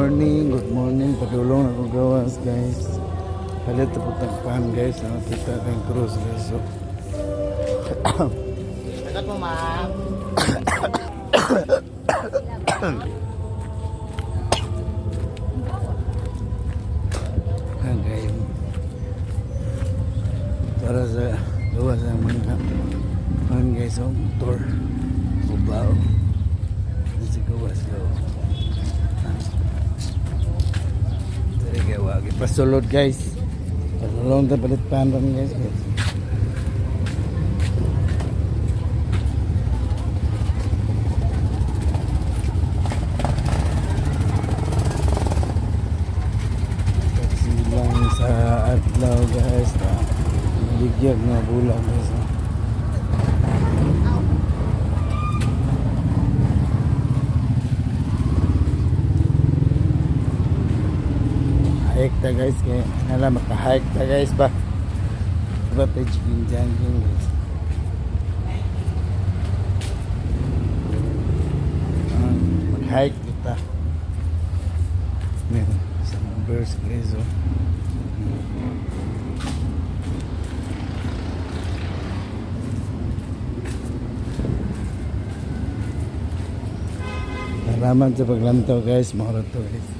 Morning, good morning. Padulong ako gawas guys. Palit po tang pan guys. Nakita kang cruise guys. So, Sagot mo, ma'am. ang gayon. Para sa gawas ng mga pan guys. So, motor. Ubao. Sa gawas daw. Dari kaya wag. Pasulod guys. Pasulong ta palit pan ron guys. Silang sa adlaw guys na bigyan na bulan guys. Hike ta guys kaya nala maka-hike ta guys ba. Diba page ginjan guys. Ah, Mag-hike kita. Meron isang verse guys oh. Salamat sa paglantaw guys, mga guys.